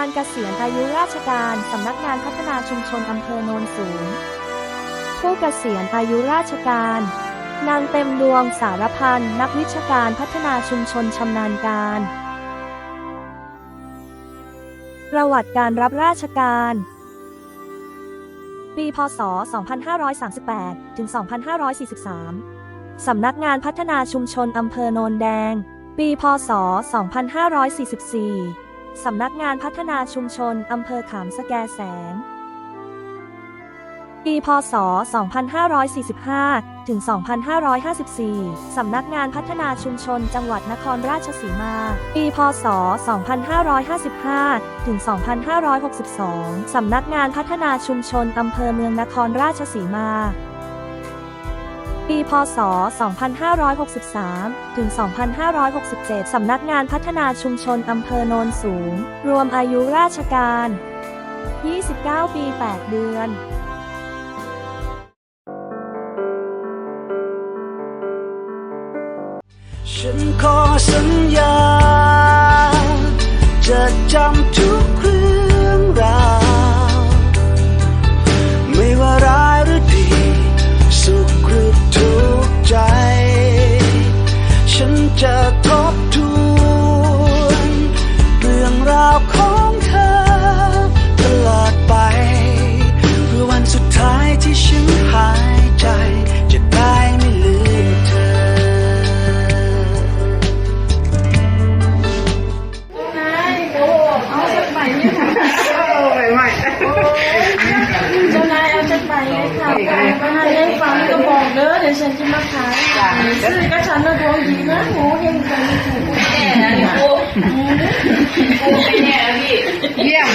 านเกษียณอายุราชการสำนักงานพัฒนาชุมชนอำเภอโนนสูง ผู้เกษียณอายุราชการ นางเต็มดวงสารพันนักวิชาการพัฒนาชุมชนชำนาญการ ประวัติการรับราชการ ปี พศ 2538 ถึง 2543 สำนักงานพัฒนาชุมชนอำเภอโนนแดง ปี พศ 2544 สำนักงานพัฒนาชุมชน อำเภอขามสแกแสง ปี พศ 2545 ถึง 2554 สำนักงานพัฒนาชุมชน จังหวัดนครราชสีมา ปี พศ 2555 ถึง 2562 สำนักงานพัฒนาชุมชน อำเภอเมืองนครราชสีมา ปีพศ 2563 ถึง 2567 สำนักงานพัฒนาชุมชนอำเภอโนนสูง รวมอายุราชการ 29 ปี 8 เดือนฉันขอสัญญา รื่อ ค่ะมาให้ได้ฟังก็บอกเด้อเดี๋ยวฉันจะมาขายซื้อก็ฉันน่ะดวงดีนะหนูเฮงกันถูกเยี่ยม